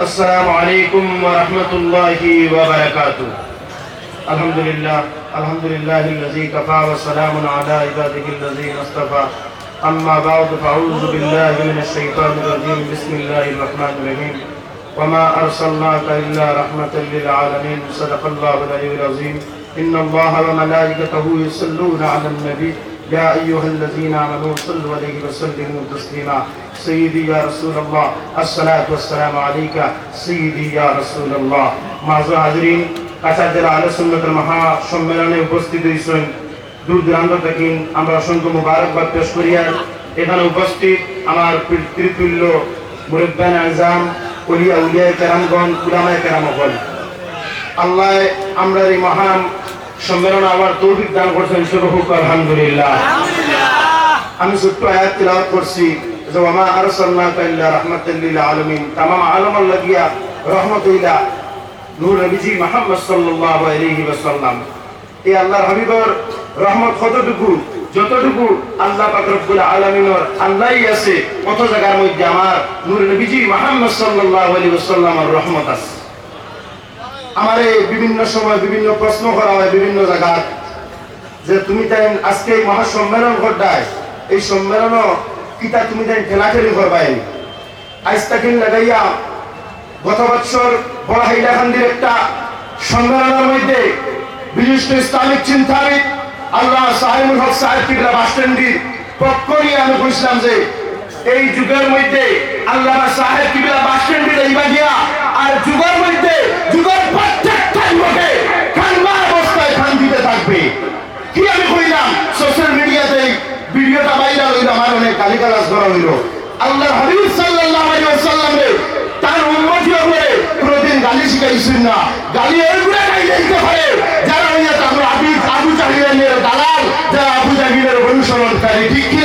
السلام عليكم ورحمة الله وبركاته. الحمد لله الحمد لله الذي كفى وسلام على عباده الذين اصطفى. أما بعد فأعوذ بالله من الشيطان الرجيم. بسم الله الرحمن الرحيم. وما أرسلناك إلا رحمة للعالمين. صدق الله العلي العظيم. إن الله وملائكته يصلون على النبي. يا أيها الذين آمنوا صلوا عليه وسلموا تسليما سيدي يا رسول الله الصلاة والسلام عليك سيدي يا رسول الله معذور حاضرين কাছাড় জেলা আলো সুন্নতের মহা সম্মেলনে উপস্থিত হয়েছেন দূর দূরান্ত থেকে আমরা অসংখ্য মুবারকবাদ পেশ করিয়া এখানে উপস্থিত আমার পিতৃতুল্য মুরব্বান আজম উলিয়া উলিয়া কেরামগণ উলামায় কেরামগণ আল্লাহ আমরা এই মহান সম্মেলনে আবার তৌফিক দান করছেন শুভ হোক আলহামদুলিল্লাহ। আমি ছোট্ট আয়াত তিলাওয়াত করছি। যে ওমা আরসালনাকা ইল্লা রাহমাতাল লিল আলামিন। তামাম আলম আল্লাহ গিয়া রহমতুল্লাহ নূর নবীজি মুহাম্মদ সাল্লাল্লাহু আলাইহি ওয়াসাল্লাম। এই আল্লাহর হাবিবর রহমত কতটুকু যতটুকু আল্লাহ পাক রব্বুল আলামিনের আল্লাহই আছে কত জায়গার মধ্যে আমার নূর নবীজি মুহাম্মদ সাল্লাল্লাহু আলাইহি ওয়াসাল্লামের রহমত আছে। আমারে বিভিন্ন সময় বিভিন্ন প্রশ্ন করা হয় বিভিন্ন জায়গায় যে তুমি তাই আজকে এই মহাসম্মেলন ঘটায়, এই সম্মেলন কিতা তুমি তাই ঠেলাঠেলি করবাই? আজ তাকিন লাগাইয়া গত বছর বড় হাইলাকান্দির একটা সম্মেলনের মধ্যে বিশিষ্ট ইসলামিক চিন্তাবিদ আল্লাহ সাহেবুল হক সাহেব কিবলা বাসস্ট্যান্ডির পক্ষ নিয়ে আমি বলছিলাম যে এই যুগের মধ্যে আল্লাহ সাহেব কিবলা বাসস্ট্যান্ডির এই বাগিয়া আর যুগের মধ্যে যুগের প্রত্যেকটা যুবকে কান্না অবস্থায় খান দিতে থাকবে কি আমি কইলাম সোশ্যাল মিডিয়াতে ভিডিওটা বাইরে হইল আমার অনেক গালিগালাজ করা হইল আল্লাহ হাবিব সাল্লাল্লাহু আলাইহি ওয়াসাল্লাম তার উম্মতি হয়ে কোনদিন গালি শিখাইছেন না। গালি এরগুলা গাইলে দিতে পারে। যারা হইয়া আমরা আবু আবু জাহিলের দালাল, যারা আবু জাহিলের অনুসরণকারী, ঠিক কি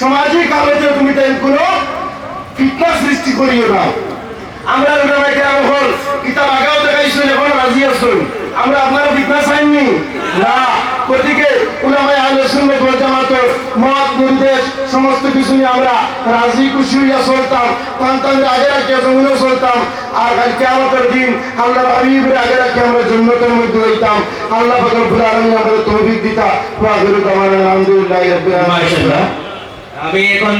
সামাজিক আলোচনা তুমি তাই কোনো ফিটনেস সৃষ্টি করিও না। আমরা ওনাকে এখন কিতাব আগাও দেখাইছেন এখন রাজি আসুন আমরা আপনারা ফিটনেস আইননি না। ওদিকে উলামায় আহলে সুন্নাত ওয়াল জামাতের মত নির্দেশ সমস্ত কিছু নিয়ে আমরা রাজি খুশি হইয়া চলতাম। সন্তানদের আগে রাখি জমিনে চলতাম। আর কাল কিয়ামতের দিন আল্লাহ হাবিবের আগে রাখি আমরা জন্নতের মধ্যে হইতাম। আল্লাহ পাক রব্বুল আলামিন আমাদের তৌফিক দিতা। ওয়া আখিরু দাওয়ানা আলহামদুলিল্লাহি। রাব্বিল আলামিন আমি এখন